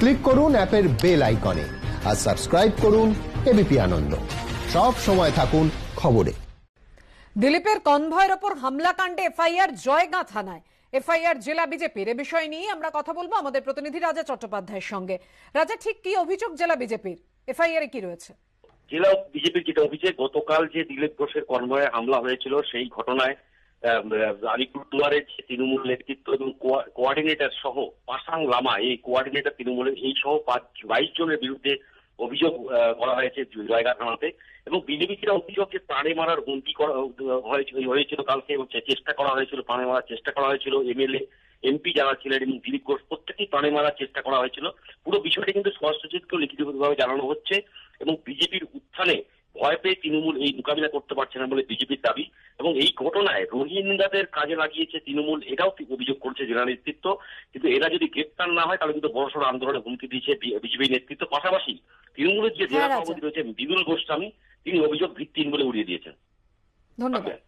Click করুন অ্যাপের bell আইকনে আর সাবস্ক্রাইব করুন এবিপি আনন্দ। সব সময় থাকুন খবরে। দিলীপের কনভয়ের ওপর হামলাকাণ্ডে এফআইআর জয়গাঁ থানায়। এফআইআর জেলা বিজেপির। এ বিষয় নিয়ে আমরা কথা বলব আমাদের প্রতিনিধি রাজা চট্টোপাধ্যায়ের সঙ্গে। রাজা ঠিক কি অভিযোগ জেলা বিজেপির? এফআইআর এ কি রয়েছে? জেলা বিজেপির যেটা অভিযোগ গতকাল যে দিলীপ ঘোষের কনভয়ে হামলা হয়েছিল সেই ঘটনায় আলিপুরদুয়ারের যে তৃণমূল নেতৃত্ব এবং কোয়ার্ডিনেটর সহ পাসাং লামা, এই কোয়ার্ডিনেটর তৃণমূলের, এই সহ পাঁচ, বাইশ জনের বিরুদ্ধে অভিযোগ করা হয়েছে জয়গা থানাতে এবং বিজেপি যেটা অভিযোগ যে প্রাণে মারার হুমকি করা হয়েছিল- কালকে এবং চেষ্টা করা হয়েছিল, প্রাণে মারার চেষ্টা করা হয়েছিল। এমএলএ, এমপি যারা ছিলেন এবং দিলীপ ঘোষ, প্রত্যেকেই প্রাণে মারার চেষ্টা করা হয়েছিল। পুরো বিষয়টি কিন্তু স্পষ্টচিত্র লিখিতভাবে জানানো হচ্ছে এবং বিজেপির উত্থানে ভয় পেয়ে তৃণমূল এই মোকাবিলা করতে পারছে না বলে বিজেপির দাবি। ঘটনায় রোহিঙ্গাদের কাজে লাগিয়েছে তৃণমূল এটাও অভিযোগ করছে জেলা নেতৃত্ব। কিন্তু এরা যদি গ্রেপ্তার না হয় তাহলে কিন্তু বড়সড় আন্দোলনে হুমকি দিয়েছে বিজেপি নেতৃত্ব। পাশাপাশি তৃণমূলের যে জেলা হ্যাঁ, সভাপতি রয়েছে বিদুল গোস্বামী তিনি অভিযোগ ভিত্তিহীন বলে উড়িয়ে দিয়েছেন। ধন্যবাদ।